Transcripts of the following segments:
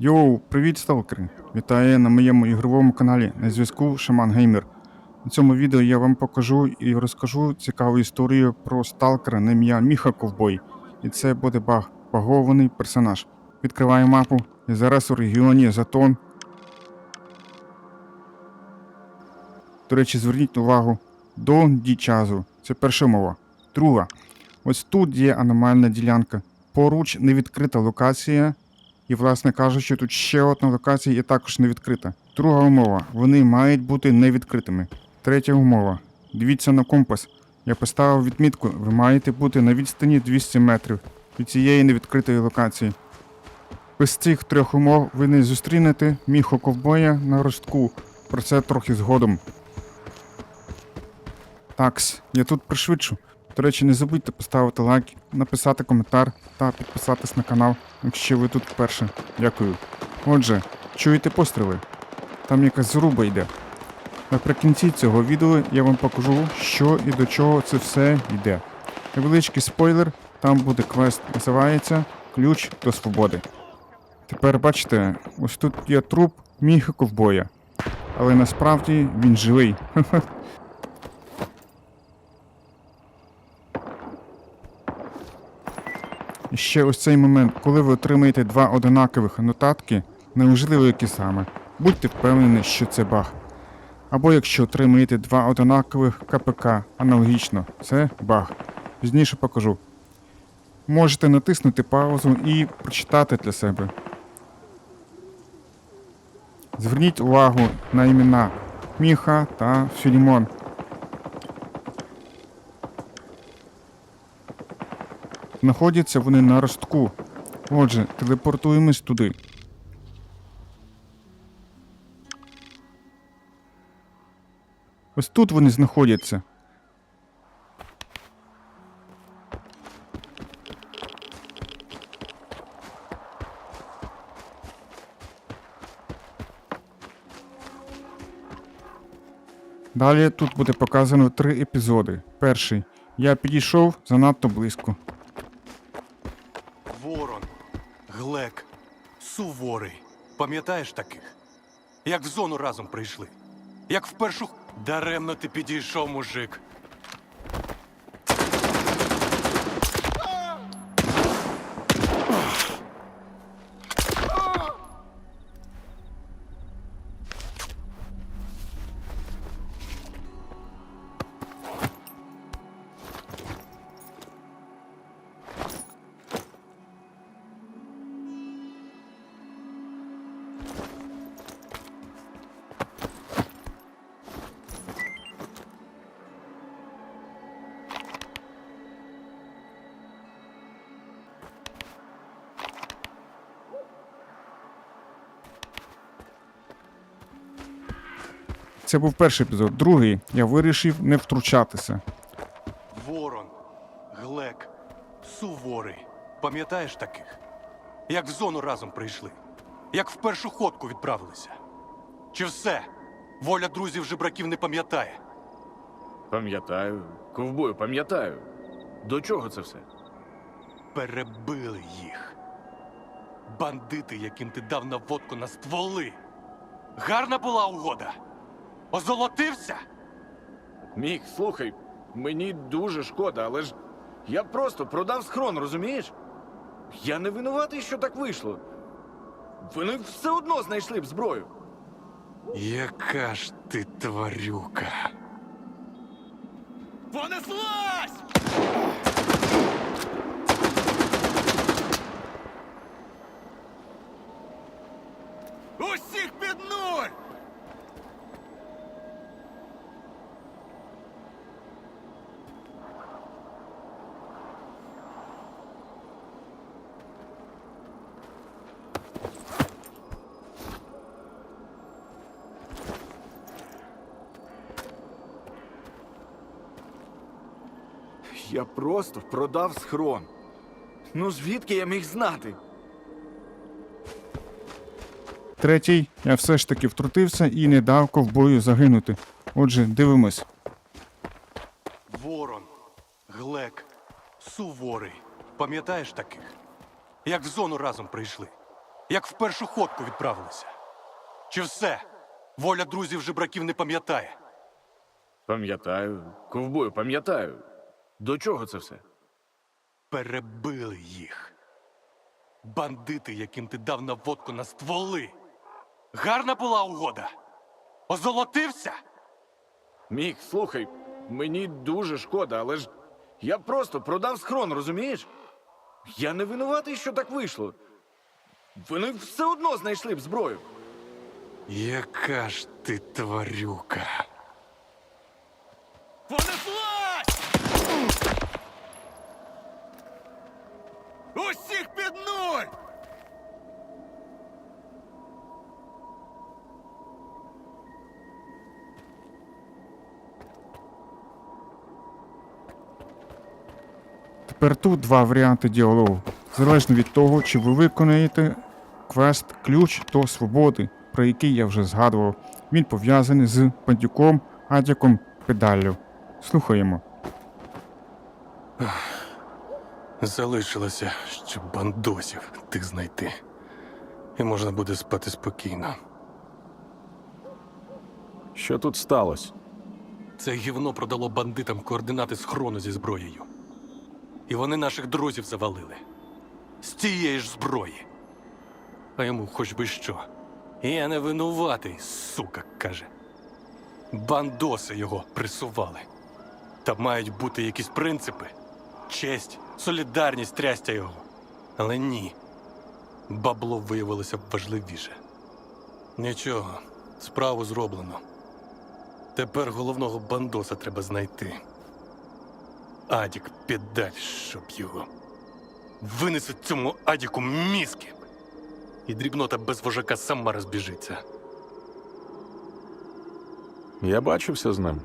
Йоу, привіт, сталкери! Вітаю на моєму ігровому каналі на зв'язку Шаман Геймер. У цьому відео я вам покажу і розкажу цікаву історію про сталкера на ім'я Міха Ковбой. І це буде баг, багований персонаж. Відкриваю мапу і зараз у регіоні Затон. До речі, зверніть увагу до Дічазу. Це перша мова. Друга. Ось тут є аномальна ділянка. Поруч невідкрита локація, і, власне кажучи, тут ще одна локація і також не відкрита. Друга умова. Вони мають бути невідкритими. Третя умова. Дивіться на компас. Я поставив відмітку. Ви маєте бути на відстані 200 метрів від цієї невідкритої локації. Без цих трьох умов ви не зустрінете міхо ковбоя на ростку. Про це трохи згодом. Такс, я тут пришвидшу. До речі, не забудьте поставити лайк, написати коментар та підписатись на канал, якщо ви тут вперше. Дякую. Отже, чуєте постріли? Там якась зруба йде. Наприкінці цього відео я вам покажу, що і до чого це все йде. Невеличкий спойлер, там буде квест, називається Ключ до свободи. Тепер бачите, ось тут є труп міха ковбоя. Але насправді він живий. І ще ось цей момент, коли ви отримаєте два одинакових нотатки, неважливо які саме, будьте впевнені, що це баг. Або якщо отримаєте два одинакових КПК аналогічно, це баг. Пізніше покажу. Можете натиснути паузу і прочитати для себе. Зверніть увагу на імена Міха та Філімон. Знаходяться вони на ростку. Отже, телепортуємось туди. Ось тут вони знаходяться. Далі тут буде показано три епізоди. Перший. Я підійшов занадто близько. Суворий. Пам'ятаєш таких? Як в зону разом прийшли. Як в першу. Даремно ти підійшов, мужик. Це був перший епізод. Другий я вирішив не втручатися. Ворон, Глек, Суворий. Пам'ятаєш таких? Як в зону разом прийшли. Як в першу ходку відправилися. Чи все? Воля друзів жебраків не пам'ятає. Пам'ятаю. Ковбою, пам'ятаю. До чого це все? Перебили їх. Бандити, яким ти дав наводку на стволи. Гарна була угода. Озолотився? Мік, слухай, мені дуже шкода, але ж я просто продав схрон, розумієш? Я не винуватий, що так вийшло. Вони все одно знайшли б зброю. Яка ж ти тварюка. Понеслась! Усіх під нуль! Я просто продав схрон. Ну звідки я міг знати? Третій, я все ж таки втрутився і не дав ковбою загинути. Отже, дивимось. Ворон, Глек, Суворий. Пам'ятаєш таких? Як в зону разом прийшли. як в першу ходку відправилися? Чи все? Воля друзів жебраків не пам'ятає. Пам'ятаю, ковбою, пам'ятаю. До чого це все? Перебили їх. Бандити, яким ти дав наводку на стволи. Гарна була угода. Озолотився? Мік, слухай, мені дуже шкода, але ж я просто продав схрон, розумієш? Я не винуватий, що так вийшло. Вони все одно знайшли б зброю. Яка ж ти тварюка. Понеслась! Усіх під нуль! Тепер тут два варіанти діалогу. Залежно від того, чи ви виконаєте квест Ключ до свободи, про який я вже згадував. Він пов'язаний з бандюком Адяком Педаллю. Слухаємо. Залишилося ще бандосів тих знайти. І можна буде спати спокійно. Що тут сталося? Це гівно продало бандитам координати схрону зі зброєю. І вони наших друзів завалили. З тієї ж зброї. А йому хоч би що. Я не винуватий, сука, каже. Бандоси його присували. Та мають бути якісь принципи. Честь, солідарність трястя його. Але ні. Бабло виявилося б важливіше. Нічого, справу зроблено. Тепер головного бандоса треба знайти. Адік піддаль, щоб його. Винесе цьому Адіку мізки. І дрібнота без вожака сама розбіжиться. Я бачився з ним,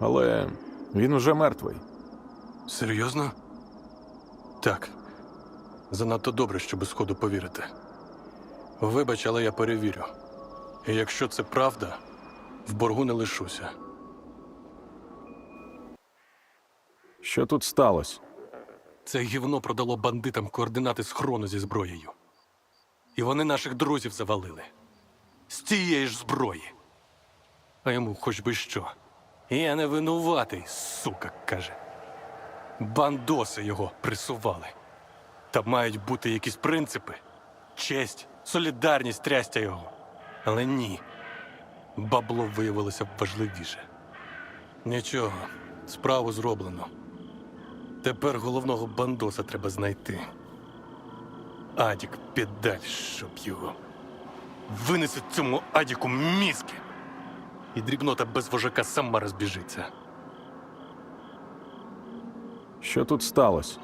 але він уже мертвий. Серйозно? Так. Занадто добре, щоб сходу повірити. Вибач, але я перевірю. І якщо це правда, в боргу не лишуся. Що тут сталося? Це гівно продало бандитам координати схрону зі зброєю. І вони наших друзів завалили. З тієї ж зброї. А йому хоч би що. Я не винуватий, сука, каже. Бандоси його присували. Та мають бути якісь принципи. Честь, солідарність трястя його. Але ні. Бабло виявилося важливіше. Нічого, справу зроблено. Тепер головного бандоса треба знайти. Адік піддаль, щоб його. Винесе цьому Адіку мізки. І дрібнота без вожака сама розбіжиться. Що тут сталося?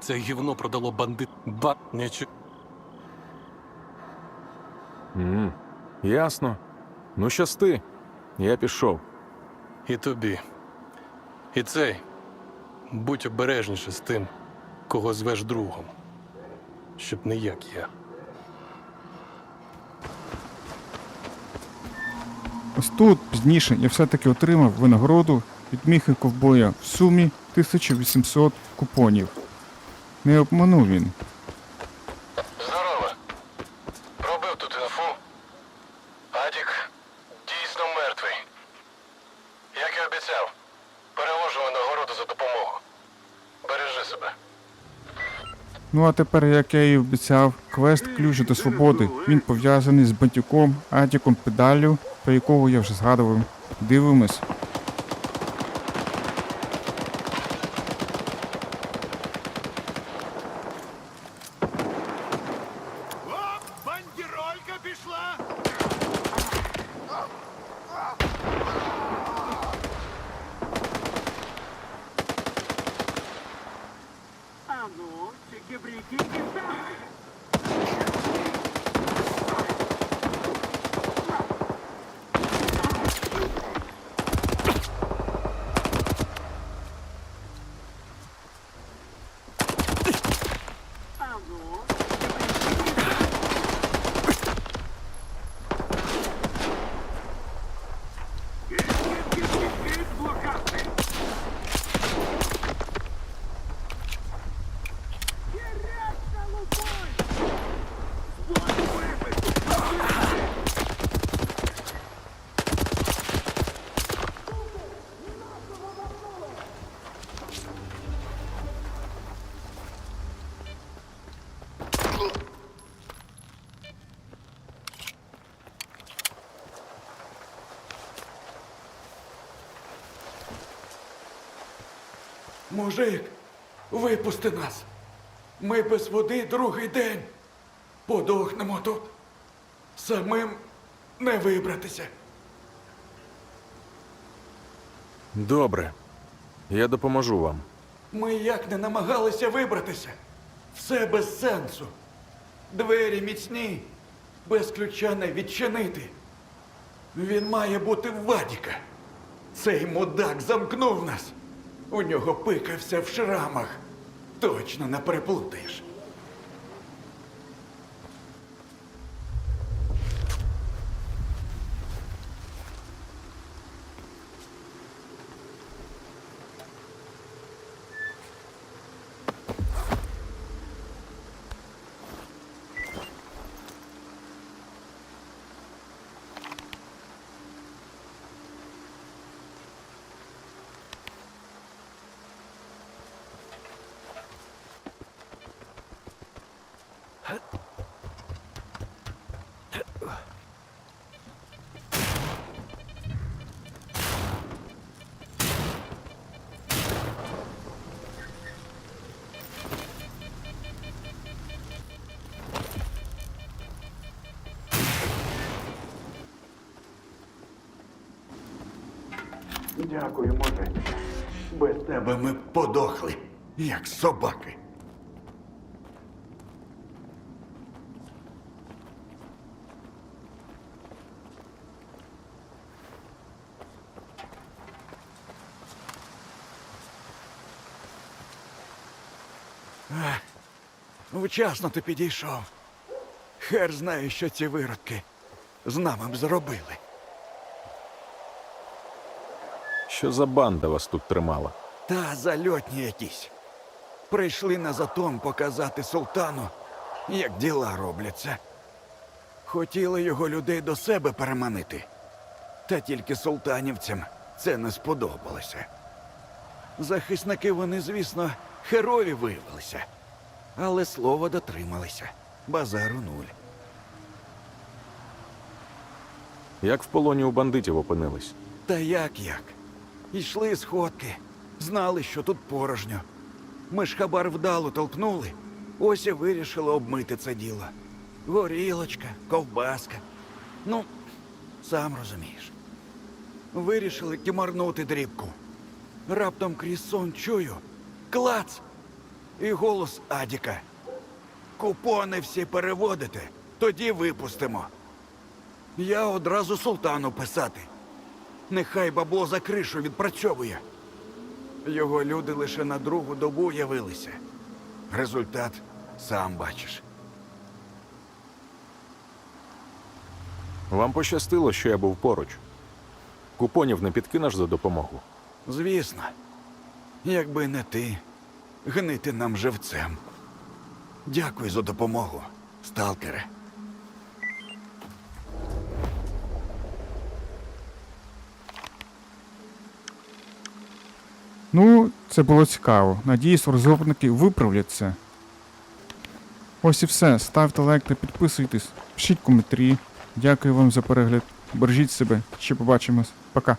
Це гівно продало бандит. Ба. М ясно. Ну, щасти. Я пішов. І тобі. І цей. Будь обережніше з тим, кого звеш другом. Щоб не як я. Ось тут пізніше я все-таки отримав винагороду від міхи ковбоя в сумі 1800 купонів. Не обманув він. Здорово. Пробив тут інфу. Адік дійсно мертвий. Як і обіцяв, переложу нагороду за допомогу. Бережи себе. Ну а тепер, як я і обіцяв, квест ключ до свободи. Він пов'язаний з бандюком Адіком Педаллю, про якого я вже згадував. Дивимось. Мужик, випусти нас. Ми без води другий день. Подохнемо тут. Самим не вибратися. Добре. Я допоможу вам. Ми як не намагалися вибратися. Все без сенсу. Двері міцні, без ключа не відчинити. Він має бути в Вадіка. Цей мудак замкнув нас. У нього пикався в шрамах. Точно не переплутаєш. Дякую, може. Без тебе ми подохли, як собаки. Вчасно ти підійшов. Хер знає, що ці виродки з нами б зробили. Що за банда вас тут тримала? Та зальотні якісь. Прийшли на затон показати султану, як діла робляться. Хотіли його людей до себе переманити. Та тільки султанівцям це не сподобалося. Захисники вони, звісно, героїв виявилися, але слова дотрималися. Базару нуль. Як в полоні у бандитів опинились? Та як як? Йшли сходки, знали, що тут порожньо. Ми ж хабар вдало толкнули, ось і вирішили обмити це діло. Горілочка, ковбаска. Ну, сам розумієш. Вирішили кімарнути дрібку. Раптом крізь сон чую. Клац! І голос Адіка. Купони всі переводите, тоді випустимо. Я одразу султану писати. Нехай бабло за кришу відпрацьовує. Його люди лише на другу добу явилися. Результат сам бачиш. Вам пощастило, що я був поруч. Купонів не підкинеш за допомогу. Звісно, якби не ти, гнити нам живцем. Дякую за допомогу, сталкере. Ну, це було цікаво. Надіюсь, розробники виправлять це. Ось і все. Ставте лайк та підписуйтесь, пишіть коментарі. Дякую вам за перегляд. Бережіть себе. Ще побачимось. Пока.